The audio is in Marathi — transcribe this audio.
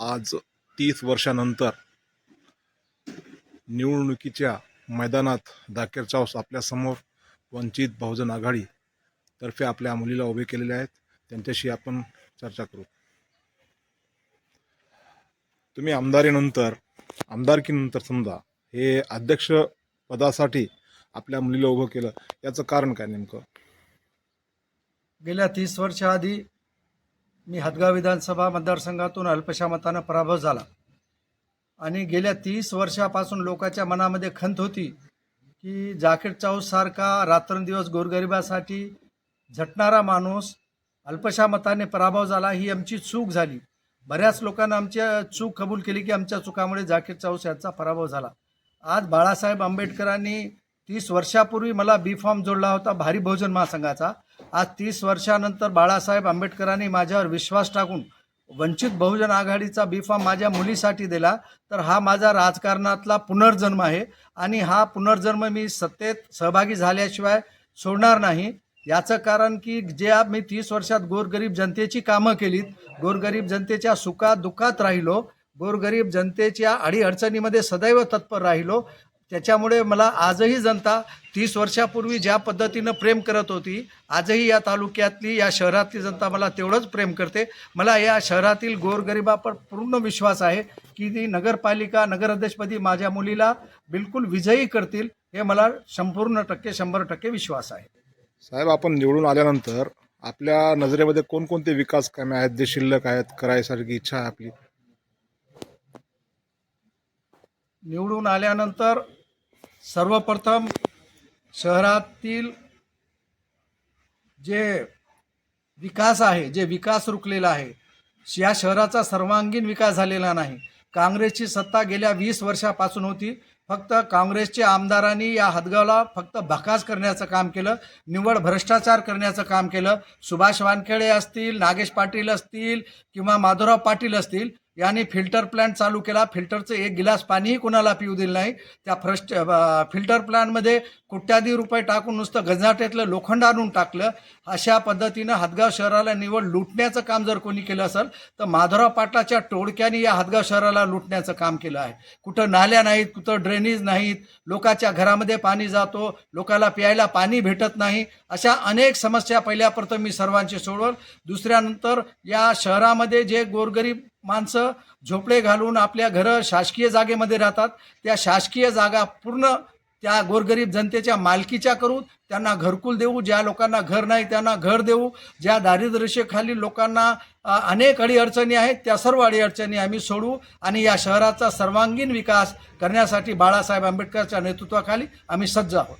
आज तीस वर्षानंतर निवडणुकीच्या मैदानात दाकेर चाऊस आपल्यासमोर वंचित बहुजन आघाडी तर्फे आपल्या मुलीला उभे केलेले आहेत. त्यांच्याशी आपण चर्चा करू. तुम्ही आमदारीनंतर आमदारकीनंतर समजा हे अध्यक्ष पदासाठी आपल्या मुलीला उभं केलं याचं कारण काय नेमकं? गेल्या तीस वर्षाआधी मी हदगाव विधानसभा मतदारसंघातून अल्पशा मतानं पराभव झाला. आणि गेल्या तीस वर्षापासून लोकांच्या मनामध्ये खंत होती की जाकीर चाऊसारखा रात्रंदिवस गोरगरिबासाठी झटणारा माणूस अल्पशा मताने पराभव झाला ही आमची चूक झाली. बऱ्याच लोकांना आमच्या चूक कबूल केली की आमच्या चुकामुळे जाकीर चाऊस यांचा पराभव झाला. आज बाळासाहेब आंबेडकरांनी तीस वर्षापूर्वी मला बी फॉर्म जोडला होता भारी बहुजन महासंघाचा. आज तीस वर्षानंतर बाळासाहेब आंबेडकरांनी माझ्यावर विश्वास टाकून वंचित बहुजन आघाडीचा बी माझ्या मुलीसाठी दिला तर हा माझा राजकारणातला पुनर्जन्म आहे आणि हा पुनर्जन्म मी सत्तेत सहभागी झाल्याशिवाय सोडणार नाही. याचं कारण की जे मी तीस वर्षात गोरगरीब जनतेची कामं केलीत गोरगरीब जनतेच्या सुखात दुःखात राहिलो गोरगरीब जनतेच्या अडीअडचणीमध्ये सदैव तत्पर राहिलो त्याच्यामुळे मला आजही जनता तीस वर्षापूर्वी ज्या पद्धतीनं प्रेम करत होती आजही या तालुक्यातली या शहरातली जनता मला तेवढंच प्रेम करते. मला या शहरातील गोरगरिबापर पूर्ण विश्वास आहे की ती नगरपालिका नगराध्यक्षपदी माझ्या मुलीला बिलकुल विजयी करतील हे मला संपूर्ण टक्के शंभर टक्के विश्वास आहे. साहेब आपण निवडून आल्यानंतर आपल्या नजरेमध्ये कोणकोणते विकास कामे आहेत जे शिल्लक आहेत करायसारखी इच्छा आहे आपली? निवडून आल्यानंतर सर्वप्रथम शहरातील जे विकास आहे जे विकास रुकलेला आहे या शहराचा सर्वांगीण विकास झालेला नाही. काँग्रेसची सत्ता गेल्या वीस वर्षापासून होती. फक्त काँग्रेसच्या आमदारांनी या हदगावला फक्त भकास करण्याचं काम केलं निव्वळ भ्रष्टाचार करण्याचं काम केलं. सुभाष वानखेडे असतील नागेश पाटील असतील किंवा माधवराव पाटील असतील यांनी फिल्टर प्लॅन्ट चालू केला. फिल्टरचं एक गिलास पाणीही कुणाला पिऊ दिलं नाही. त्या फ्रस्ट फिल्टर प्लॅन्टमध्ये कोट्याधी रुपये टाकून नुसतं गंजाट्यातलं लोखंड आणून टाकलं. अशा पद्धतीनं हदगाव शहराला निवड लुटण्याचं काम जर कोणी केलं असेल तर माधवराव पाटलाच्या टोळक्याने या हदगाव शहराला लुटण्याचं काम केलं आहे. कुठं नाल्या नाहीत कुठं ड्रेनेज नाहीत लोकांच्या घरामध्ये पाणी जातो लोकाला प्यायला पाणी भेटत नाही अशा अनेक समस्या पहिल्याप्रथम मी सर्वांची सोडवल. दुसऱ्यानंतर या शहरामध्ये जे गोरगरीब माणसं झोपडे घालून आपल्या घरं शासकीय जागेमध्ये राहतात. त्या शासकीय जागा पूर्ण त्या गोरगरीब जनतेच्या मालकीच्या करू त्यांना घरकुल देऊ. ज्या लोकांना घर नाही त्यांना घर देऊ. ज्या दारिद्र्यरेषेखाली लोकांना अनेक अडीअडचणी आहेत त्या सर्व अडीअडचणी आम्ही सोडू आणि या शहराचा सर्वांगीण विकास करण्यासाठी बाळासाहेब आंबेडकरच्या नेतृत्वाखाली आम्ही सज्ज आहोत.